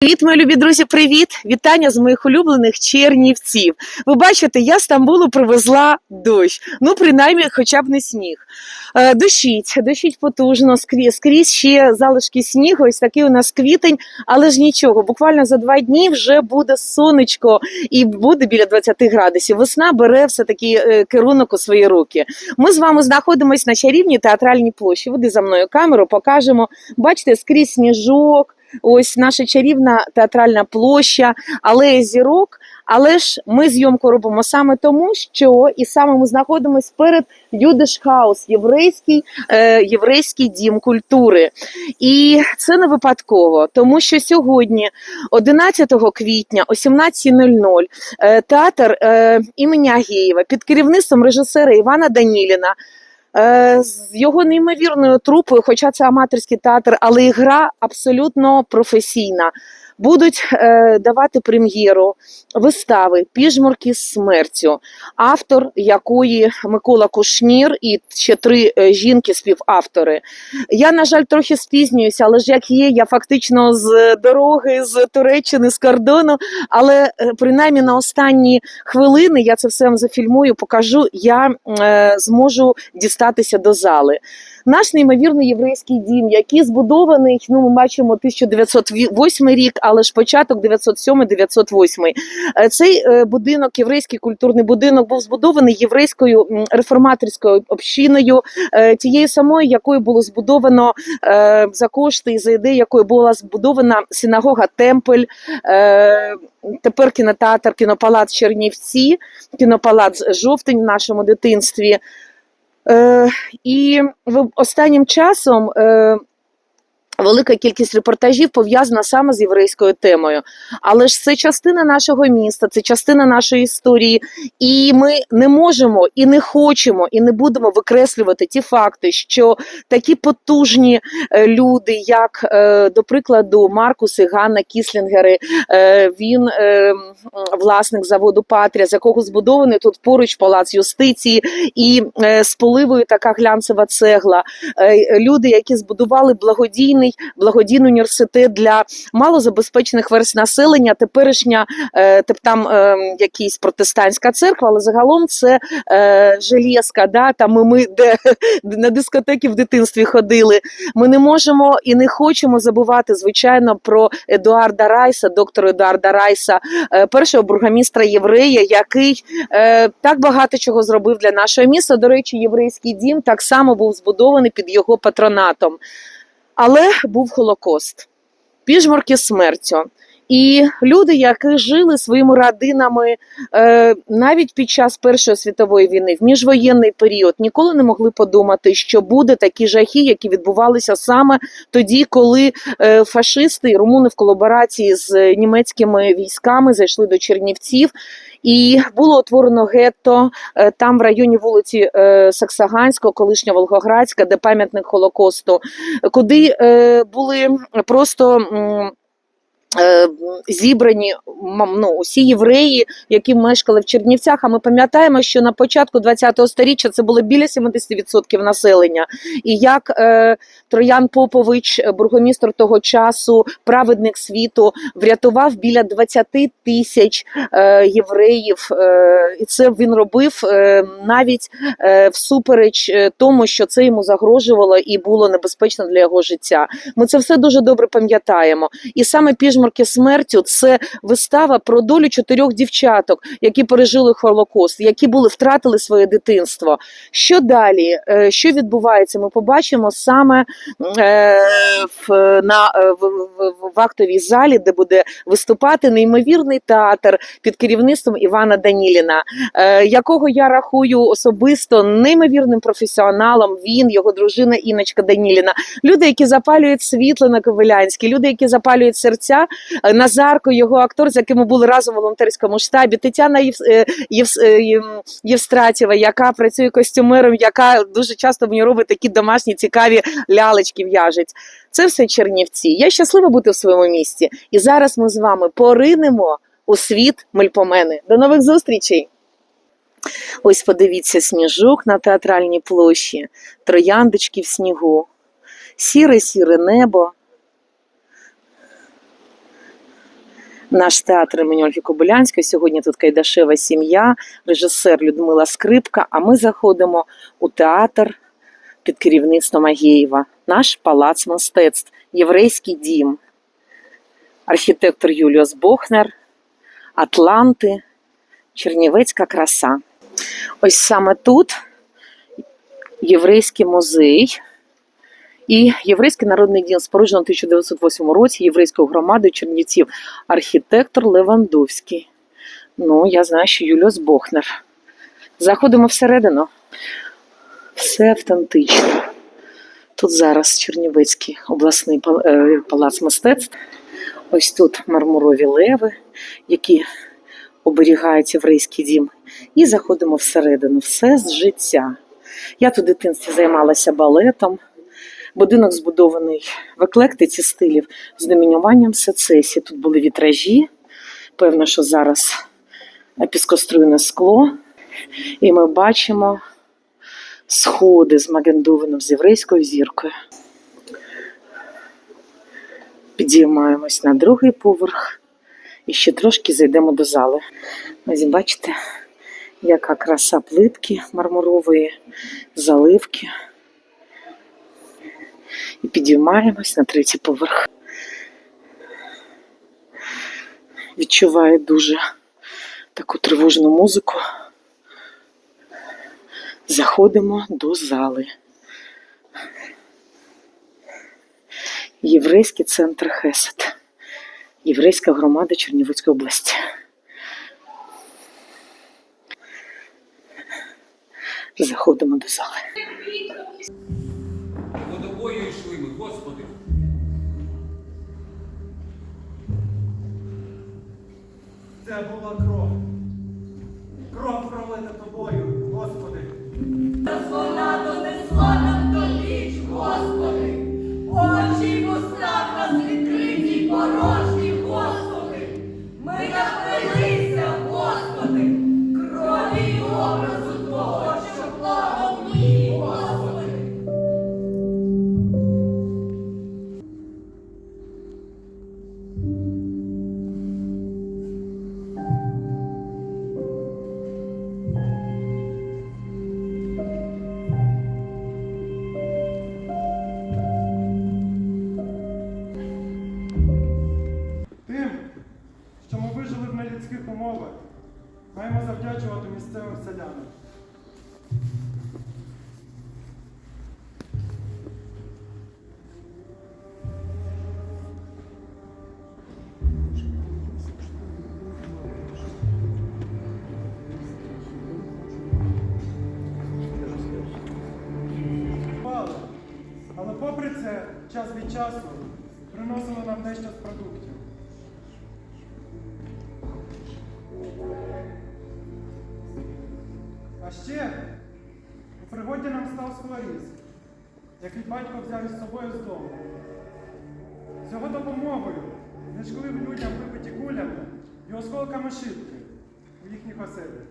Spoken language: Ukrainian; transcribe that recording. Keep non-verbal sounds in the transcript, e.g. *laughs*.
Привіт, мої любі друзі, привіт! Вітання з моїх улюблених чернівців. Ви бачите, я з Стамбулу привезла дощ. Ну, принаймні, хоча б не сніг. Е, дощить, дощить потужно, скрізь, скрізь ще залишки снігу. Ось такий у нас квітень, але ж нічого. Буквально за два дні вже буде сонечко і буде біля 20 градусів. Весна бере все таки е, керунок у свої руки. Ми з вами знаходимося на чарівній театральній площі. Веди за мною камеру, покажемо. Бачите, скрізь сніжок. Ось наша чарівна театральна площа, алея зірок. Але ж ми зйомку робимо саме тому, що і саме ми знаходимося перед Юдиш Хаус, єврейський, е, єврейський дім культури. І це не випадково, тому що сьогодні, 11 квітня о 17.00, е, театр е, імені Агієва під керівництвом режисера Івана Даніліна. Е, З його неймовірною трупою, хоча це аматорський театр, але і гра абсолютно професійна. Будуть е, давати прем'єру вистави Піжмурки з смертю, автор якої Микола Кушнір і ще три е, жінки співавтори. Я, на жаль, трохи спізнююся, але ж як є, я фактично з дороги, з Туреччини, з кордону. Але е, принаймні на останні хвилини я це все вам зафільмую, покажу. Я е, зможу дістатися до зали. Наш неймовірний єврейський дім, який збудований, ну ми бачимо 1908 рік, але ж початок 907-908. Е, Цей е, будинок, єврейський культурний будинок, був збудований єврейською реформаторською общиною, е, тією самою, якою було збудовано за кошти і за ідеї, якою була збудована синагога Темпель. Тепер кінотеатр, кінопалац Чернівці, кінопалац Жовтень в нашому дитинстві. Е, і останнім часом е, велика кількість репортажів пов'язана саме з єврейською темою. Але ж це частина нашого міста, це частина нашої історії. І ми не можемо і не хочемо, і не будемо викреслювати ті факти, що такі потужні е, люди, як, е, до прикладу, Маркус і Ганна Кіслінгери, е, він власник заводу Патрія, з якого збудований тут поруч палац юстиції, і з поливою така глянцева цегла. Люди, які збудували благодійний благодійний університет для малозабезпечених верст населення. Теперішня е, тип там е, якийсь протестантська церква, але загалом це е, железка. Да, там ми, де, *laughs* на дискотеки в дитинстві ходили. Ми не можемо і не хочемо забувати, звичайно, про Едуарда Райса, доктора Едуарда Райса, першого бургомістра єврея, який так багато чого зробив для нашого міста. До речі, єврейський дім так само був збудований під його патронатом. Але був Холокост, піжмурки смертю. І люди, які жили своїми родинами е, навіть під час Першої світової війни, в міжвоєнний період, ніколи не могли подумати, що буде такі жахи, які відбувалися саме тоді, коли е, фашисти і румуни в колаборації з німецькими військами зайшли до Чернівців. І було утворено гетто е, там в районі вулиці е, Саксаганського, колишня Волгоградська, де пам'ятник Холокосту, куди е, були просто. Е, Зібрані ну, усі євреї, які мешкали в Чернівцях. А ми пам'ятаємо, що на початку ХХ століття це було біля 70% населення. І як е, Троян Попович, бургомістр того часу, праведник світу, врятував біля 20 тисяч е, євреїв, е, і це він робив е, навіть е, всупереч е, тому, що це йому загрожувало і було небезпечно для його життя. Ми це все дуже добре пам'ятаємо. І саме піжмурки смертю це вистава про долю чотирьох дівчаток, які пережили Холокост, які були втратили своє дитинство. Що далі? Е, Що відбувається? Ми побачимо саме е, в, на, е, в, в, в актовій залі, де буде виступати неймовірний театр під керівництвом Івана Даніліна, якого я рахую особисто неймовірним професіоналом. Він, його дружина Іночка Даніліна. Люди, які запалюють світло на Ковилянській, люди, які запалюють серця. Е, Назарко, його актор, з яким ми були разом в волонтерському штабі. Тетяна Єв, е, Єв, е, Євстратєва, яка працює костюмером, яка дуже часто мені робить такі домашні цікаві лялечки в'яжуть. Це все Чернівці. Я щаслива бути в своєму місті. І зараз ми з вами поринемо у світ мельпомени. До нових зустрічей! Ось подивіться сніжок на театральній площі, трояндочки в снігу, сіре-сіре небо. Наш театр імені Ольги Кобилянської. Сьогодні тут Кайдашева сім'я, режисер Людмила Скрипка. А ми заходимо у театр під керівництвом Агєєва. Наш палац мистецтв, єврейський дім, архітектор Юліус Бохнер, Атланти, Чернівецька краса. Ось саме тут єврейський музей. І Єврейський народний дім споруджено в 1908 році єврейською громадою Чернівців архітектор Левандовський. Ну, я знаю, що Юліус Бохнер. Заходимо всередину. Все автентично. Тут зараз Чернівецький обласний е, палац мистецтв. Ось тут мармурові леви, які оберігають єврейський дім. І заходимо всередину. Все з життя. Я тут в дитинстві займалася балетом. Будинок збудований в еклектиці стилів з домінюванням сецесії. Тут були вітражі. Певно, що зараз піскоструйне скло. І ми бачимо сходи з Магендовином з єврейською зіркою. Підіймаємось на другий поверх і ще трошки зайдемо до зали. Ось бачите, яка краса плитки мармурової, заливки. І підіймаємось на третій поверх. Відчуваю дуже таку тривожну музику. Заходимо до зали. Єврейський центр Хесед. Єврейська громада Чернівецької області. Заходимо до зали. Господи. Це була кров. Кров пролита тобою, Господи. Вижили в нелюдських умовах, маємо завдячувати місцевим селянам. Але попри це, час від часу приносили нам дещо з продуктів. Схлоріз, який батько взяв із собою з дому. З його допомогою знайшли людям вибиті кулями і осколками шибки у їхніх оселях.